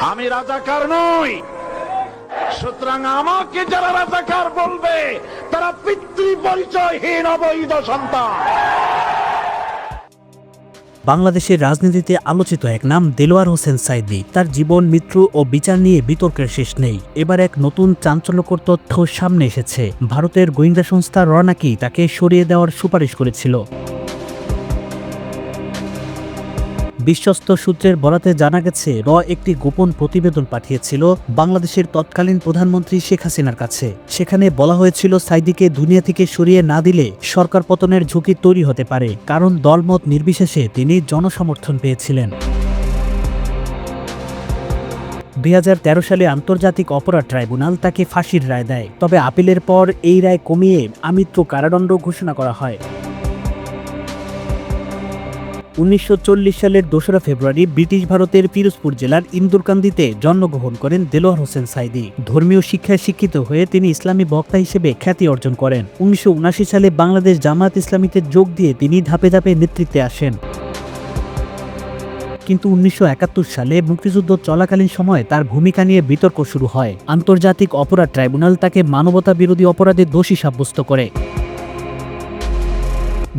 আমি রাজাকার নই। সুতরাং আমাকে যারা রাজাকার বলবে, তারা পিতৃ পরিচয়হীন অবৈধ সন্তান। বাংলাদেশের রাজনীতিতে আলোচিত এক নাম দেলোয়ার হোসেন সাইদি। তার জীবন, মৃত্যু ও বিচার নিয়ে বিতর্কের শেষ নেই। এবার এক নতুন চাঞ্চল্যকর তথ্য সামনে এসেছে। ভারতের গোয়েন্দা সংস্থা র নাকি তাকে সরিয়ে দেওয়ার সুপারিশ করেছিল। বিশ্বস্ত সূত্রের বরাতে জানা গেছে, র একটি গোপন প্রতিবেদন পাঠিয়েছিল বাংলাদেশের তৎকালীন প্রধানমন্ত্রী শেখ হাসিনার কাছে। সেখানে বলা হয়েছিল, সাইদিকে দুনিয়া থেকে সরিয়ে না দিলে সরকার পতনের ঝুঁকি তৈরি হতে পারে, কারণ দলমত নির্বিশেষে তিনি জনসমর্থন পেয়েছিলেন। দু হাজার তেরো সালে আন্তর্জাতিক অপরাধ ট্রাইব্যুনাল তাকে ফাঁসির রায় দেয়, তবে আপিলের পর এই রায় কমিয়ে আমৃত্যু কারাদণ্ড ঘোষণা করা হয়। উনিশশো চল্লিশ সালের দোসরা ফেব্রুয়ারি ব্রিটিশ ভারতের পিরোজপুর জেলার ইন্দুরকান্দিতে জন্মগ্রহণ করেন দেলোয়ার হোসেন সাইদি। ধর্মীয় শিক্ষায় শিক্ষিত হয়ে তিনি ইসলামী বক্তা হিসেবে খ্যাতি অর্জন করেন। উনিশশো সালে বাংলাদেশ জামায়াত ইসলামীতে যোগ দিয়ে তিনি ধাপে ধাপে নেতৃত্বে আসেন। কিন্তু উনিশশো একাত্তর সালে মুক্তিযুদ্ধ চলাকালীন সময়ে তার ভূমিকা নিয়ে বিতর্ক শুরু হয়। আন্তর্জাতিক অপরাধ ট্রাইব্যুনাল তাকে মানবতা বিরোধী অপরাধে দোষী সাব্যস্ত করে।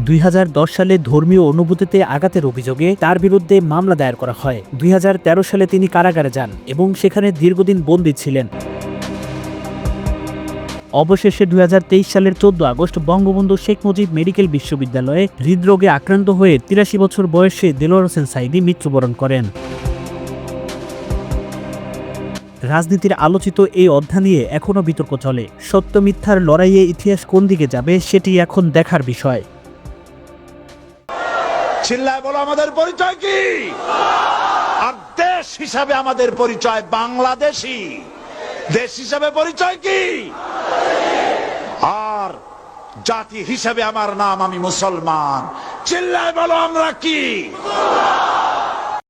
দুই হাজার দশ সালে ধর্মীয় অনুভূতিতে আঘাতের অভিযোগে তার বিরুদ্ধে মামলা দায়ের করা হয়। দুই হাজার তেরো সালে তিনি কারাগারে যান এবং সেখানে দীর্ঘদিন বন্দী ছিলেন। অবশেষে দুই হাজার তেইশ সালের চোদ্দ আগস্ট বঙ্গবন্ধু শেখ মুজিব মেডিকেল বিশ্ববিদ্যালয়ে হৃদরোগে আক্রান্ত হয়ে তিরাশি বছর বয়সে দেলোয়ার হোসেন সাইদি মৃত্যুবরণ করেন। রাজনীতির আলোচিত এই অধ্যা নিয়ে এখনও বিতর্ক চলে। সত্য মিথ্যার লড়াইয়ে ইতিহাস কোন দিকে যাবে সেটি এখন দেখার বিষয়। চিল্লায় বলো, আমাদের পরিচয় কি? আর দেশ হিসাবে আমাদের পরিচয় বাংলাদেশি। দেশ হিসাবে পরিচয় কি? আর জাতি হিসাবে আমার নাম আমি মুসলমান। চিল্লায় বলো, আমরা কি?